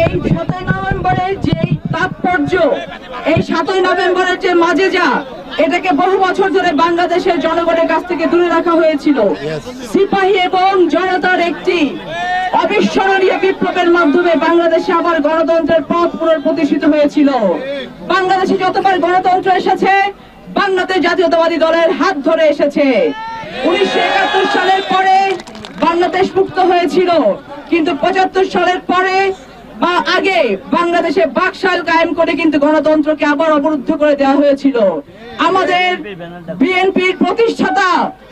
এই সাতই নভেম্বরের যে তাৎপর্য, এই সাতই নভেম্বরের যে মাঝে যা এটাকে বহু বছর ধরে বাংলাদেশের জনগণের কাছ থেকে দূরে রাখা হয়েছিল। সিপাহী এবং জনতার একটি অবিস্মরণীয় বিপ্লবের মাধ্যমে বাংলাদেশে আবার গণতন্ত্রের পথ পুনঃপ্রতিষ্ঠিত হয়েছিল। বাংলাদেশে যতবার গণতন্ত্র এসেছে বাংলাদেশ জাতীয়তাবাদী দলের হাত ধরে এসেছে। উনিশশো একাত্তর সালের পরে বাংলাদেশ মুক্ত হয়েছিল। কিন্তু পঁচাত্তর সালের পরে বা আগে বাংলাদেশে বাকশাল কায়েম করে কিন্তু গণতন্ত্রকে আবার অবরুদ্ধ করে দেওয়া হয়েছিল। আমাদের বিএনপির প্রতিষ্ঠাতা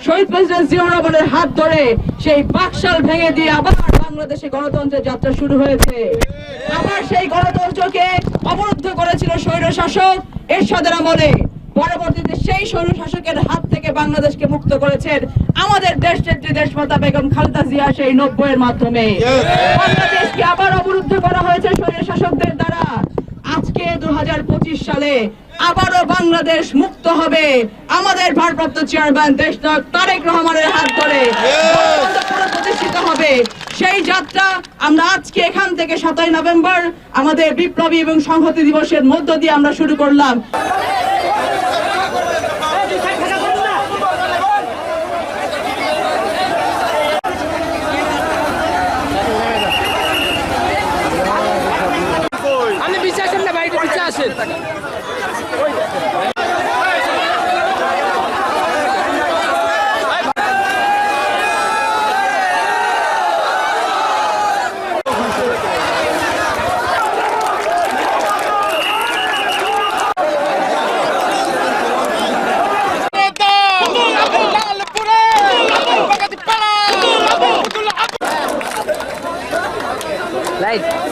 শহীদ প্রেসিডেন্ট জিয়াউর রহমানের হাত ধরে সেই বাকশাল ভেঙে দিয়ে আবার বাংলাদেশে গণতন্ত্রের যাত্রা শুরু হয়েছে। আবার সেই গণতন্ত্রকে অবরুদ্ধ করেছিল স্বৈর শাসক এরশাদের আমলে। পরবর্তীতে স্বৈর শাসকের হাত থেকে বাংলাদেশকে মুক্ত করেছেন আমাদের দেশ নেত্রী দেশমাতা বেগম খালেদা জিয়া সেই নব্বইয়ের মাধ্যমে। বাংলাদেশকে আবার অবরুদ্ধ করা হয়েছে স্বৈর শাসকদের দ্বারা। আজকে দু সালে আবারও বাংলাদেশ মুক্ত হবে আমাদের ভারপ্রাপ্ত চেয়ারম্যান দেশনায়ক তারেক রহমানের হাত ধরে। পুনঃপ্রতিষ্ঠিত হবে। সেই যাত্রা আমরা আজকে এখান থেকে সাতই নভেম্বর আমাদের বিপ্লবী এবং সংহতি দিবসের মধ্য দিয়ে আমরা শুরু করলাম। বলছেন Light.